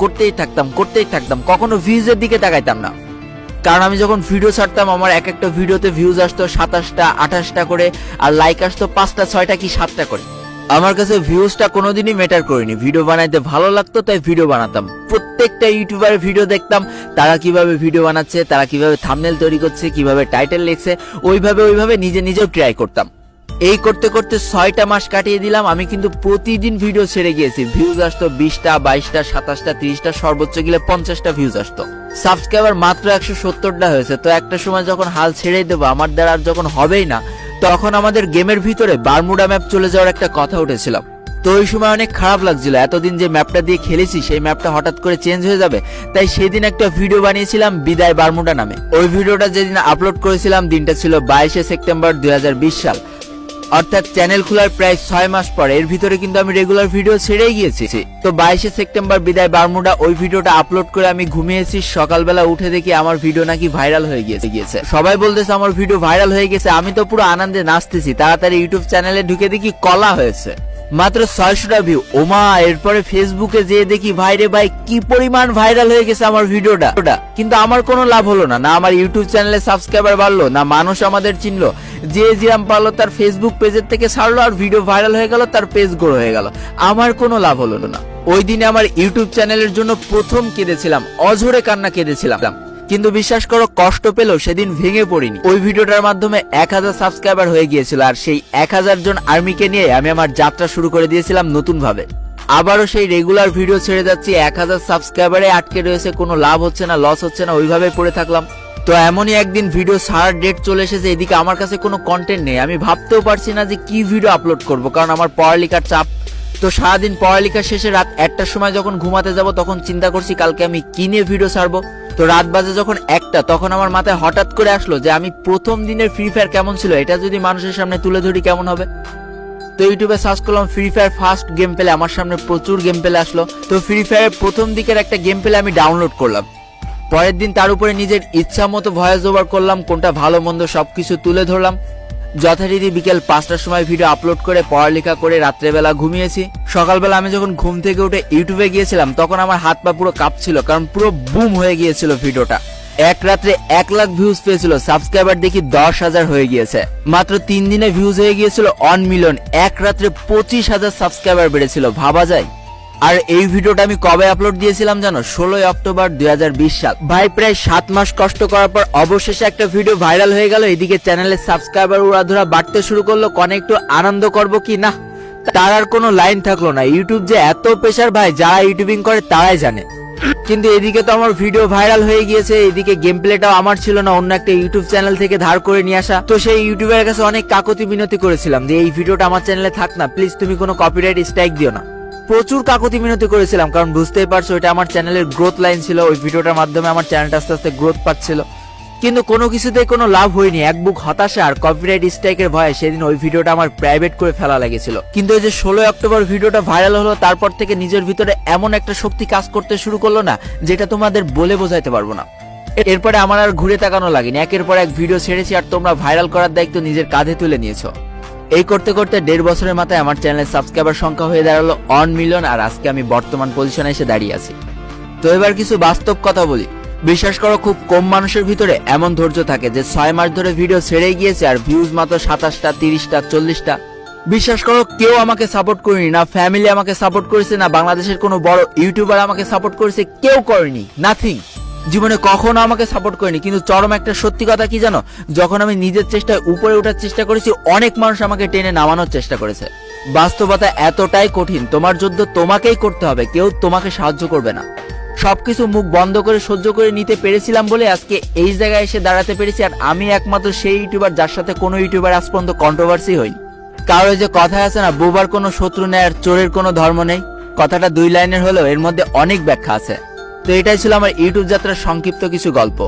করতেই থাকতাম করতেই থাকতাম, কখনো ভিউজের দিকে তাকাইতাম না। কারণ আমি যখন ভিডিও ছাড়তাম, আমার এক একটা ভিডিওতে ভিউজ আসতো সাতাশটা, আঠাশটা করে, আর লাইক আসতো পাঁচটা, ছয়টা কি সাতটা করে। আমার কাছে ভিউজটা কোনোদিনই ম্যাটার করেনি। ভিডিও বানাইতে ভালো লাগতো, তাই ভিডিও বানাতাম। প্রত্যেকটা ইউটিউবারের ভিডিও দেখতাম, তারা কীভাবে ভিডিও বানাচ্ছে, তারা কীভাবে থামনেল তৈরি করছে, কীভাবে টাইটেল লিখছে, ওইভাবে ওইভাবে নিজে নিজেও ট্রাই করতাম। এই করতে করতে ছয়টা মাস কাটিয়ে দিলাম, আমি কিন্তু প্রতিদিন ভিডিও ছেড়ে গিয়েছি। ভিউজ আসতো বিশটা, বাইশটা, সাতাশটা, তিরিশটা, সর্বোচ্চ গেলে পঞ্চাশটা ভিউজ আসতো। সাবস্ক্রাইবার মাত্র একশো সত্তরটা হয়েছে। তো একটা সময় যখন হাল ছেড়ে দেবো, আমার দ্বারা আর যখন হবেই না, তখন আমাদের গেমের ভিতরে বারমুডা ম্যাপ চলে যাওয়ার একটা কথা উঠেছিলাম তো ওই সময় অনেক খারাপ লাগছিল। এতদিন যে ম্যাপটা দিয়ে খেলেছি, সেই ম্যাপটা হঠাৎ করে চেঞ্জ হয়ে যাবে। তাই সেদিন একটা ভিডিও বানিয়েছিলাম বিদায় বারমুডা নামে। ওই ভিডিওটা যেদিন আপলোড করেছিলাম, দিনটা ছিল বাইশে সেপ্টেম্বর দুই হাজার বিশ সাল। অর্থাৎ চ্যানেল খোলার প্রায় ছয় মাস পর। এর ভিতরে কিন্তু আমি রেগুলার ভিডিও ছেড়েই গিয়েছি। তো বাইশে সেপ্টেম্বর বিদায় বারমুডা, ওই ভিডিওটা আপলোড করে আমি ঘুমিয়েছি। সকালবেলা উঠে দেখি আমার ভিডিও নাকি ভাইরাল হয়ে গিয়েছে গিয়েছে। সবাই বলতেছে, আমার ভিডিও ভাইরাল হয়ে গেছে। আমি তো পুরো আনন্দে নাচতেছি। তাড়াতাড়ি ইউটিউব চ্যানেলে ঢুকে দেখি কলা হয়েছে। মাত্র ছয়শটা ভিউ ওমা, এরপরে ফেসবুকে যেয়ে দেখি, ভাইরে ভাই, কি পরিমাণ ভাইরাল হয়ে গেছে আমার ভিডিওটা? ওটা। কিন্তু আমার কোনো লাভ হলো না না আমার ইউটিউব চ্যানেলে সাবস্ক্রাইবার বাড়লো, না মানুষ আমাদের চিনলো। যে যেরাম পারল তার ফেসবুক পেজের থেকে ছাড়লো আর ভিডিও ভাইরাল হয়ে গেল, তার পেজ গ্রো হয়ে গেল। আমার কোনো লাভ হলো না। ওই দিনে আমার ইউটিউব চ্যানেলের জন্য প্রথম কেঁদেছিলাম, অঝরে কান্না কেঁদেছিলাম। কিন্তু বিশ্বাস করো, কষ্ট পেলেও সেদিন ভেঙে পড়িনি। ওই ভিডিওটার মাধ্যমে এক হাজার সাবস্ক্রাইবার হয়ে গিয়েছিল, আর সেই এক হাজার জন আর্মিকে নিয়ে আমি আমার যাত্রা শুরু করে দিয়েছিলাম নতুন ভাবে আবারও সেই রেগুলার ভিডিও ছেড়ে যাচ্ছি, এক হাজার সাবস্ক্রাইবারে আটকে রয়েছে, কোনো লাভ হচ্ছে না লস হচ্ছে না, ওইভাবে পড়ে থাকলাম। তো এমনই একদিন ভিডিও ছাড়ার ডেট চলে এসেছে, এদিকে আমার কাছে কোনো কন্টেন্ট নেই। আমি ভাবতেও পারছি না যে কি ভিডিও আপলোড করব, কারণ আমার পড়ালেখার চাপ। তো সারাদিন পড়ালেখা শেষে রাত একটার সময় যখন ঘুমাতে যাব, তখন চিন্তা করছি কালকে আমি কি নিয়ে ভিডিও ছাড়বো। তো রাত বাজে যখন একটা, তখন আমার মাথায় হঠাৎ করে আসলো যে আমি প্রথম দিনের ফ্রি ফায়ার কেমন ছিল, এটা যদি মানুষের সামনে তুলে ধরি কেমন হবে? তো ইউটিউবে সার্চ করলাম ফ্রি ফায়ার ফার্স্ট গেম পেলে আমার সামনে প্রচুর গেম পেলে আসলো। তো ফ্রি ফায়ারের প্রথম দিকের একটা গেম পেলে আমি ডাউনলোড করলাম। পরের দিন তার উপরে নিজের ইচ্ছা মতো ভয়েস ওভার করলাম, কোনটা ভালো মন্দ সবকিছু তুলে ধরলাম। যথারীতি বিকেল পাঁচটার সময় ভিডিও আপলোড করে, পড়ালেখা করে রাত্রেবেলা ঘুমিয়েছি। সকালবেলা আমি যখন ঘুম থেকে উঠে ইউটিউবে গিয়েছিলাম, তখন আমার হাত পা পুরো কাঁপছিল, কারণ পুরো বুম হয়ে গিয়েছিল ভিডিওটা এক রাত্রে এক লাখ ভিউজ পেয়েছিল সাবস্ক্রাইবার দেখি দশ হাজার হয়ে গিয়েছে। মাত্র তিন দিনে ভিউজ হয়ে গিয়েছিল অন মিলিয়ন এক রাত্রে পঁচিশ হাজার সাবস্ক্রাইবার বেড়েছিল, ভাবা যায়? আর এই ভিডিওটা আমি কবে আপলোড দিয়েছিলাম জানো? ষোলোই অক্টোবর দুই সাল। ভাই, প্রায় সাত মাস কষ্ট করার পর অবশেষে একটা ভিডিও ভাইরাল হয়ে গেল। এদিকে চ্যানেলের সাবস্ক্রাইবার উড়াধুরা বাড়তে শুরু করল। কনে একটু আনন্দ করব কি না? তার আর কোনো লাইন থাকল না। ইউটিউব যে এত পেশার ভাই, যারা ইউটিউবিং করে তারাই জানে। কিন্তু এদিকে তো আমার ভিডিও ভাইরাল হয়ে গিয়েছে। এদিকে গেম প্লেটাও আমার ছিল না। অন্য একটা ইউটিউব চ্যানেল থেকে ধার করে নিয়ে আসা। তো সেই ইউটিউবের কাছে অনেক কাকতি মিনতি করেছিলাম যে, এই ভিডিওটা আমার চ্যানেলে থাক না। প্লিজ তুমি কোনো কপিরাইট স্ট্রাইক দিও না। প্রচুর কাকতি মিনতি করেছিলাম, কারণ বুঝতেই পারছ এটা আমার চ্যানেলের গ্রোথ লাইন ছিল, ওই ভিডিওটার মাধ্যমে আমার চ্যানেলটা আস্তে আস্তে গ্রোথ পাচ্ছিল। কিন্তু কোনো কিছুতেই কোনো লাভ হয়নি, এক বুক হতাশা আর কপিরাইট স্ট্রাইকের ভয়ে সেদিন ওই ভিডিওটা আমার প্রাইভেট করে ফেলা লেগেছিল। কিন্তু ওই যে ষোলোই অক্টোবর ভিডিওটা ভাইরাল হলো, তারপর থেকে নিজের ভিতরে এমন একটা শক্তি কাজ করতে শুরু করল না, যেটা তোমাদের বলে বোঝাইতে পারব না। এরপরে আমার আর ঘুরে তাকানো লাগেনি, একের পর এক ভিডিও ছেড়েছি আর তোমরা ভাইরাল করার দায়িত্ব নিজের কাঁধে তুলে নিয়েছো। এই করতে করতে দেড় বছরের মাথায় আমার চ্যানেলের সাবস্ক্রাইবার সংখ্যা হয়ে দাঁড়াল অন মিলিয়ন, আর আজকে আমি বর্তমান পজিশনে এসে দাঁড়িয়ে আছি। তো এবার কিছু বাস্তব কথা বলি। বিশ্বাস করো, খুব কম মানুষের ভিতরে এমন ধৈর্য থাকে যে ছয় মাস ধরে ভিডিও ছেড়ে গিয়েছে আর ভিউজ মাত্র সাতাশটা, তিরিশটা, চল্লিশটা। বিশ্বাস করো, কেউ আমাকে সাপোর্ট করেনি, না ফ্যামিলি আমাকে সাপোর্ট করেছে, না বাংলাদেশের কোনো বড় ইউটিউবার আমাকে সাপোর্ট করেছে, কেউ করেনি নাথিং জীবনে কখনো আমাকে সাপোর্ট করেনি। কিন্তু চরম একটা সত্যি কথা কি জানো? যখন আমি নিজের চেষ্টায় উপরে ওঠার চেষ্টা করেছি, অনেক মানুষ আমাকে টেনে নামানোর চেষ্টা করেছে। বাস্তবতা এতটাই কঠিন, তোমার যুদ্ধ তোমাকেই করতে হবে, কেউ তোমাকে সাহায্য করবে না। সবকিছু মুখ বন্ধ করে, সহ্য করে নিতে পেরেছিলাম বলে আজকে এই জায়গায় এসে দাঁড়াতে পেরেছি, আর আমি একমাত্র সেই ইউটিউবার যার সাথে কোনো ইউটিউবার আজ পর্যন্ত কন্ট্রোভার্সি হয়নি। কারও যে কথা আছে না, বোবার কোনো শত্রু নেই, আর চোরের কোনো ধর্ম নেই, কথাটা দুই লাইনের হলেও এর মধ্যে অনেক ব্যাখ্যা আছে। তো এটাই ছিল আমার ইউটিউব যাত্রার সংক্ষিপ্ত কিছু গল্প।